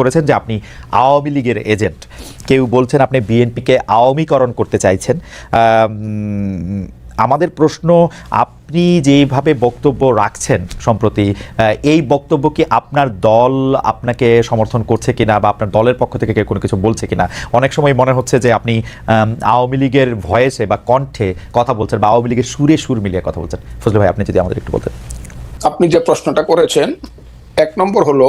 করেছেন যে আপনি আওয়ামী লীগের এজেন্ট। কেউ বলছেন আপনি বিএনপিকে আওয়ামীকরণ করতে চাইছেন। আমাদের প্রশ্ন, আপনি যেভাবে বক্তব্য রাখছেন সম্প্রতি এই বক্তব্য কি আপনার দল আপনাকে সমর্থন করছে কিনা বা আপনার দলের পক্ষ থেকে কেউ কোনো কিছু বলছে কিনা? অনেক সময় মনে হচ্ছে যে আপনি আওয়ামী লীগের ভয়েসে বা কণ্ঠে কথা বলছেন বা আওয়ামী লীগের সুরে সুর মিলিয়ে কথা বলছেন। ফজলে ভাই, আপনি যদি আমাদের একটু বলতেন। আপনি যে প্রশ্নটা করেছেন, এক নম্বর হলো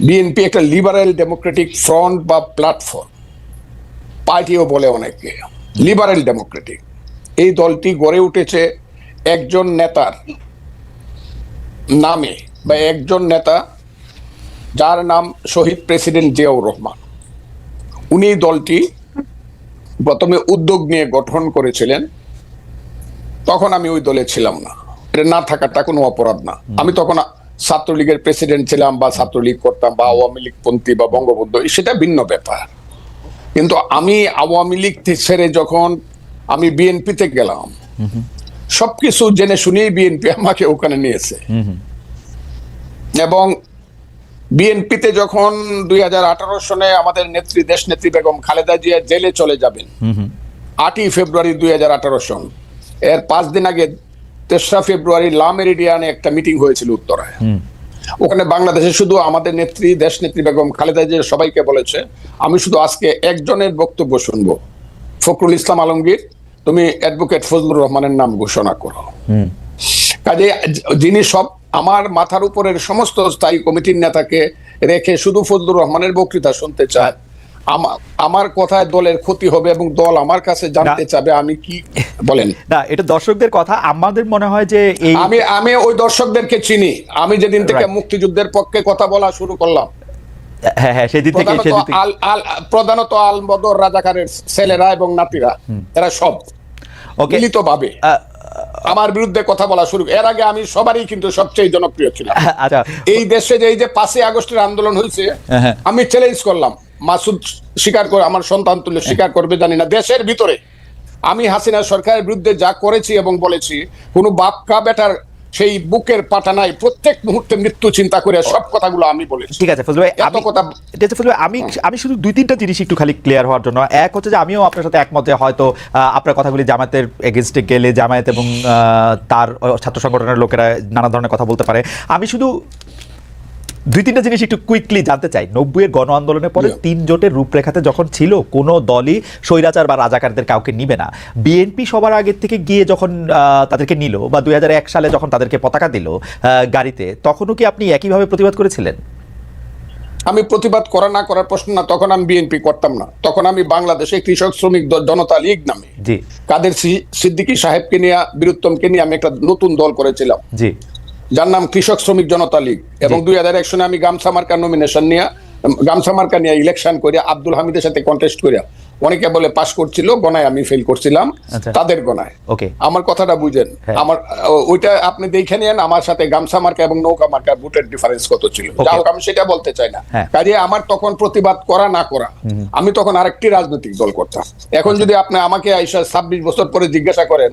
বিএনপি একটা লিবারেল ডেমোক্রেটিক ফ্রন্ট বা প্ল্যাটফর্ম। পার্টিও বলে অনেকে, লিবারেল ডেমোক্রেটিক। এই দলটি গড়ে উঠেছে একজন নেতার নামে বা একজন নেতা যার নাম শহীদ প্রেসিডেন্ট জিয়াউর রহমান। উনি দলটি প্রথমে উদ্যোগ নিয়ে গঠন করেছিলেন। তখন আমি ওই দলে ছিলাম না। এটা না থাকাটা কোনো অপরাধ না। আমি তখন ছাত্রলীগের প্রেসিডেন্ট ছিলাম বা ছাত্রলীগ করতাম বা আওয়ামী লীগ পন্থী বা বঙ্গবন্ধু সেটা ভিন্ন ব্যাপার। কিন্তু আমি আওয়ামী লীগ ছেড়ে যখন আমি বিএনপিতে গেলাম, সবকিছু জেনে শুনেই বিএনপি আমাকে ওখানে নিয়েছে। এবং বিএনপিতে যখন দুই হাজার আঠারো সনে আমাদের নেত্রী দেশ নেত্রী বেগম খালেদা জিয়া জেলে চলে যাবেন, আটই ফেব্রুয়ারি দুই হাজার আঠারো সন। এর পাঁচ দিন আগে তেসরা ফেব্রুয়ারি লা মেরিডিয়ানে একটা মিটিং হয়েছিল উত্তরায়। ওখানে বাংলাদেশে শুধু আমাদের নেত্রী দেশ নেত্রী বেগম খালেদা জিয়া সবাইকে বলেছে আমি শুধু আজকে একজনের বক্তব্য শুনব। ফখরুল ইসলাম আলমগীর তুমি অ্যাডভোকেট ফজলুর রহমানের নাম ঘোষণা করো। কাজে যিনি সব আমার মাথার উপরের সমস্ত স্থায়ী কমিটির নেতাকে রেখে শুধু ফজলুর রহমানের বক্তৃতা শুনতে চায় আমার কথায় দলের ক্ষতি হবে এবং দল আমার কাছে জানতে। চাবে আমি কি বলেন। না এটা দর্শকদের কথা। আমাদের মনে হয় যে এই আমি আমি ওই দর্শকদেরকে চিনি। আমি যেদিন থেকে মুক্তিযুদ্ধের পক্ষে কথা বলা শুরু করলাম। হ্যাঁ হ্যাঁ সেদিন থেকে প্রধানত সেদিন থেকে। আল আল প্রধানত আল বদর রাজাকারের ছেলেরা এবং নাতিরা এরা সব ওকে মিলিত ভাবে আমার বিরুদ্ধে কথা বলা শুরু। এর আগে আমি সবারই কিন্তু সবচেয়ে জনপ্রিয় ছিলাম। আচ্ছা। এই দেশে যে এই যে পাঁচই আগস্টের আন্দোলন হয়েছে হ্যাঁ। আমি চ্যালেঞ্জ করলাম। মাসুদ স্বীকার করে আমার সন্তান তুলে স্বীকার করবে জানি না। দেশের ভিতরে আমি হাসিনা সরকারের বিরুদ্ধে যা করেছি এবং বলেছি কোনো বাপকা বেটার সেই বুকের পাটা নাই। প্রত্যেক মুহূর্তে মৃত্যু চিন্তা করে সব কথাগুলো আমি বলেছি। ঠিক আছে ফজল ভাই এত আমি কথা ঠিক আছে ফজল ভাই আমি আমি শুধু দুই তিনটা জিনিস একটু খালি ক্লিয়ার হওয়ার জন্য। এক হচ্ছে যে আমিও আপনার সাথে একমত যে হয়তো আপনার কথাগুলি জামায়াতের এগেনস্টে গেলে জামায়াত এবং তার ছাত্র সংগঠনের লোকেরা নানা ধরনের কথা বলতে পারে। আমি শুধু দুই তিনটা জিনিস একটু কুইকলি জানতে চাই। নব্বইয়ের গণ আন্দোলনের পরে তিন জোটের রূপরেখাতে যখন ছিল কোনো দলই স্বৈরাচার বা রাজাকারদের কাউকে নিবে না। বিএনপি সবার আগের থেকে গিয়ে যখন তাদেরকে নিল বা দুই সালে যখন তাদেরকে পতাকা দিল গাড়িতে তখনও কি আপনি একইভাবে প্রতিবাদ করেছিলেন? আমি প্রতিবাদ করা না করার প্রশ্ন না তখন আমি বিএনপি করতাম না। তখন আমি বাংলাদেশে কৃষক শ্রমিক জনতা লীগ নামে জি। কাদের সিদ্দিকী সাহেবকে নিয়ে বীরুত্তমকে নিয়ে আমি একটা নতুন দল করেছিলাম। জি। যার নাম কৃষক শ্রমিক জনতা লীগ এবং দুই হাজার এক সনে আমি গামছা মার্কার নমিনেশন নিয়ে গামছা মার্কা নিয়ে ইলেকশন করিয়া আব্দুল হামিদের সাথে কন্টেস্ট করে অনেকে বলে পাশ করছিল গনায় আমি ফেল করছিলাম আচ্ছা। তাদের গনায় ওকে আমার কথাটা বুঝেন হ্যাঁ। আমার ওইটা আপনি দেখে নিন আমার সাথে গামছা মার্কা এবং নৌকা মার্কা ভোটের ডিফারেন্স কত ছিল. যা হোক আমি সেটা বলতে চাই না হ্যাঁ। কাজে আমার তখন প্রতিবাদ করা না করা আমি তখন আরেকটি রাজনৈতিক দল করতাম এখন যদি আপনি আমাকে আইসা ছাব্বিশ বছর পরে জিজ্ঞাসা করেন।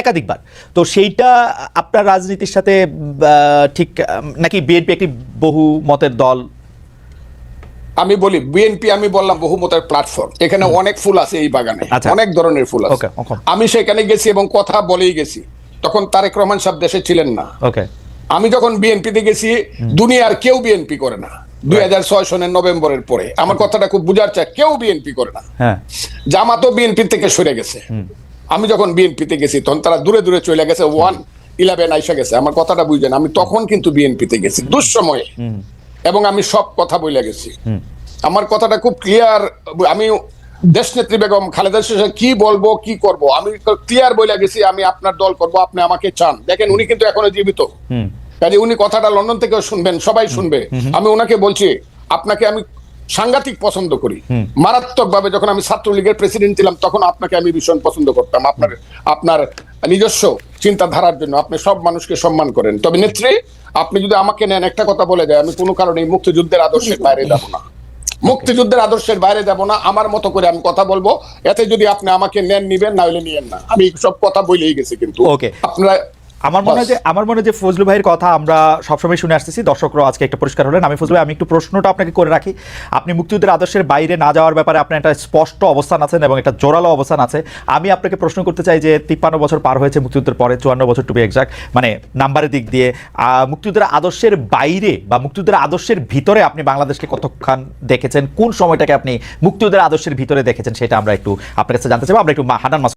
একাধিকবার। তো সেইটা আপনার রাজনীতির সাথে ঠিক নাকি বিএনপি একটি বহু মতের দল? আমি বলি বিএনপি আমি বললাম বহুমতের প্ল্যাটফর্ম এখানে অনেক ফুল আছে এই বাগানে। আচ্ছা। অনেক ধরনের ফুল আছে. আমি সেখানে গেছি এবং কথা বলেই গেছি। তখন তারেক রহমান সাহেব দেশে ছিলেন না। ওকে। আমি যখন বিএনপিতে গেছি দুনিয়ার কেউ বিএনপি করে না। দুই হাজার ছয় সনের নভেম্বরের পরে। আমার কথাটা খুব বুঝার চায় কেউ বিএনপি করে না। হ্যাঁ। জামাতও বিএনপি থেকে সরে গেছে। আমি যখন বিএনপিতে গেছি তখন তারা দূরে দূরে চলে গেছে ওয়ান ইলেভেন আইসা গেছে। আমার কথাটা বুঝলেন আমি তখন কিন্তু বিএনপিতে গেছি দুঃসময়ে। এবং আমি সব কথা বলে গেছি। আমার কথাটা খুব ক্লিয়ার আমি দেশনেত্রী বেগম খালেদা শেষে কি বলব কি করব? আমি ক্লিয়ার বলে গেছি আমি আপনার দল করব আপনি আমাকে চান। দেখেন উনি কিন্তু এখনও জীবিত। কাজে উনি কথাটা লন্ডন থেকেও শুনবেন সবাই শুনবে। আমি ওনাকে বলছি আপনাকে আমি সাংঘাতিক পছন্দ করি। মারাত্মক ভাবে যখন আমি ছাত্রলীগের প্রেসিডেন্ট ছিলাম তখন আপনাকে আমি ভীষণ পছন্দ করতাম। আপনার আপনার নিজস্ব চিন্তাধারার জন্য আপনি সব মানুষকে সম্মান করেন। তবে নেত্রী আপনি যদি আমাকে নেন একটা কথা বলে দেয় আমি কোনো কারণে মুক্তিযুদ্ধের আদর্শের বাইরে যাব না। মুক্তিযুদ্ধের আদর্শের বাইরে যাব না আমার মতো করে আমি কথা বলব। এতে যদি আপনি আমাকে নেন নিবেন না হলে নিয়েন না। আমি সব কথা বলেই গেছি কিন্তু. আপনারা আমার মনে হয় যে আমার মনে হয় যে ফজলু ভাইয়ের কথা আমরা সবসময় শুনে আসতেছি। দর্শকরাও আজকে একটা পরিষ্কার হলেন। আমি ফজলু ভাই আমি একটু প্রশ্নটা আপনাকে করে রাখি। আপনি মুক্তিযুদ্ধের আদর্শের বাইরে না যাওয়ার ব্যাপারে আপনার একটা স্পষ্ট অবস্থান আছেন এবং একটা জোরালো অবস্থান আছে। আমি আপনাকে প্রশ্ন করতে চাই যে তিপ্পান্ন বছর পার হয়েছে মুক্তিযুদ্ধের পরে চুয়ান্ন বছর টু বি এক্সাক্ট মানে নাম্বারের দিক দিয়ে আহ, মুক্তিযুদ্ধের আদর্শের বাইরে বা মুক্তিযুদ্ধের আদর্শের ভিতরে আপনি বাংলাদেশকে কতক্ষণ দেখেছেন? কোন সময়টাকে আপনি মুক্তিযুদ্ধের আদর্শের ভিতরে দেখেছেন? সেটা আমরা একটু আপনার কাছে জানতে চাইব। আমরা একটু হানান